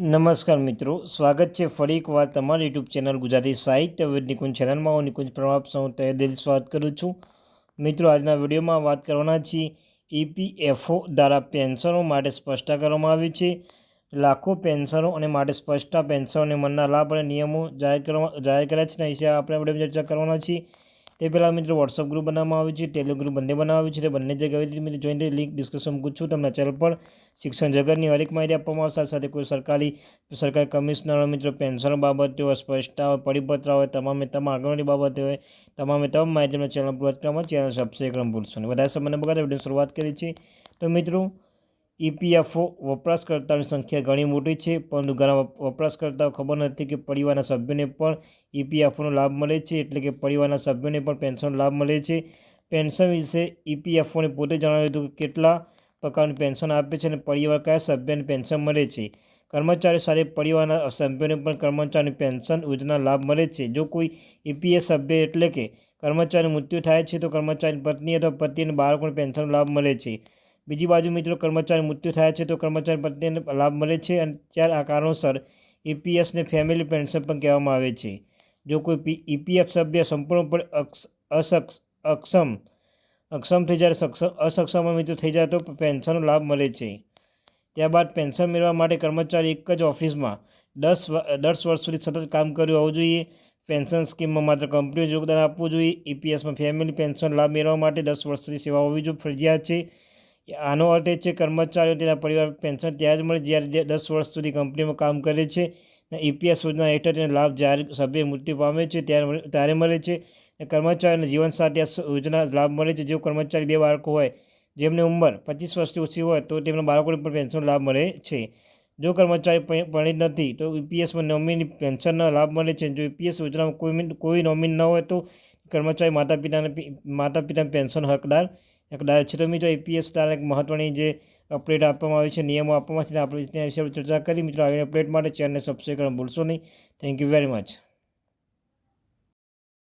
નમસ્કાર મિત્રો, સ્વાગત છે ફરી એકવાર તમારી યુટ્યુબ ચેનલ ગુજરાતી સાહિત્ય નિકુંજ ચેનલમાં હું નિકુંજ પ્રભાપ સૌ તે દિલ સ્વાગત કરું છું. મિત્રો, આજના વિડીયોમાં વાત કરવાના છીએ ઈપીએફઓ દ્વારા પેન્શનો માટે સ્પષ્ટતા કરવામાં આવી છે. લાખો પેન્શનો અને માટે સ્પષ્ટતા પેન્શનોને મનના લાભ અને નિયમો જાહેર કરવા જાહેર કર્યા છે. એના વિશે આપણે વિડીયોમાં ચર્ચા કરવાના છીએ. તે પહેલાં મિત્રો વોટ્સઅપ ગ્રુપ બનાવવામાં આવ્યું છે ટેલિગ્રુપ ગ્રુપ બંને બનાવવામાં આવ્યું છે, તે બંને જગ્યાએ મિત્રો જોઈને લિંક ડિસ્કશન મૂકું છું તમને ચેનલ પર શિક્ષણ જગતની હરેક માહિતી આપવામાં આવશે. સાથે કોઈ સરકારી સરકારી કમિશનર મિત્રો પેન્શન બાબતે હોય, સ્પષ્ટતા હોય, પરિપત્ર હોય, તમામે તમામ આગળની બાબતે હોય, તમામે તમામ માહિતી ચેનલ પર ચેનલ સબસ્ક્રાઈબ કરવાનું ભૂલશો નહીં. વધારે સમયને બગાડે વીડિયો શરૂઆત કરી છે તો મિત્રો ઈપીએફઓ વપરાશકર્તાઓની સંખ્યા ઘણી મોટી છે, પરંતુ ઘણા વપરાશકર્તાઓ ખબર નથી કે પરિવારના સભ્યોને પણ ઈપીએફઓનો લાભ મળે છે, એટલે કે પરિવારના સભ્યોને પણ પેન્શનનો લાભ મળે છે. પેન્શન વિશે ઈપીએફઓને પોતે જણાવ્યું હતું કે કેટલા પ્રકારનું પેન્શન આપે છે અને પરિવાર કયા સભ્યને પેન્શન મળે છે. કર્મચારી સાથે પરિવારના સભ્યોને પણ કર્મચારી પેન્શન યોજના લાભ મળે છે. જો કોઈ ઈપીએફ સભ્ય એટલે કે કર્મચારી મૃત્યુ થાય છે, તો કર્મચારીની પત્ની અથવા પતિ અને બાળકોને પેન્શનનો લાભ મળે છે. બીજી બાજુ મિત્રો કર્મચારી મૃત્યુ થાય છે તો કર્મચારી પત્નીને લાભ મળે છે અને ત્યારે આ કારણોસર ઈપીએસને ફેમિલી પેન્શન પણ કહેવામાં આવે છે. જો કોઈ ઈપીએફ સભ્ય સંપૂર્ણપણે અસક્ષ અક્ષમ અક્ષમ થઈ જાય સક્ષમ અસક્ષમ મિત્રો થઈ જાય તો પેન્શનનો લાભ મળે છે. ત્યારબાદ પેન્શન મેળવવા માટે કર્મચારી એક જ ઓફિસમાં દસ દસ વર્ષ સુધી સતત કામ કર્યું હોવું જોઈએ. પેન્શન સ્કીમમાં માત્ર કંપનીઓ યોગદાન આપવું જોઈએ. ઈપીએસમાં ફેમિલી પેન્શન લાભ મેળવવા માટે દસ વર્ષ સુધી સેવા હોવી જોઈએ ફરજિયાત છે. આનો અર્થ એ છે કર્મચારીઓ તેના પરિવાર, પેન્શન ત્યારે જ મળે જ્યારે દસ વર્ષ સુધી કંપનીમાં કામ કરે છે અને ઈપીએસ યોજના હેઠળ તેનો લાભ જ્યારે સભ્ય મૃત્યુ પામે છે ત્યારે ત્યારે મળે છે. કર્મચારીઓને જીવનસાથી યોજના લાભ મળે છે. જો કર્મચારી બે બાળકો હોય, જેમની ઉંમર પચીસ વર્ષથી ઓછી હોય, તો તેમના બાળકોને પણ પેન્શન લાભ મળે છે. જો કર્મચારી પરિણિત નથી, તો ઈપીએસમાં નોમિની પેન્શનનો લાભ મળે છે. જો ઈપીએસ યોજનામાં કોઈ કોઈ નોમિન ન હોય, તો કર્મચારી માતા પિતાને માતા પિતાને પેન્શન હકદાર એક તો મિત્રો એપીએસ દ્વારા એક મહત્ત્વની જે અપડેટ આપવામાં આવી છે, નિયમો આપવામાં છે આપણે ત્યાં વિશે ચર્ચા કરી. મિત્રો આવી અપડેટ માટે ચેનલને સબસ્ક્રાઈબ કરવા ભૂલશો નહીં. Thank you very much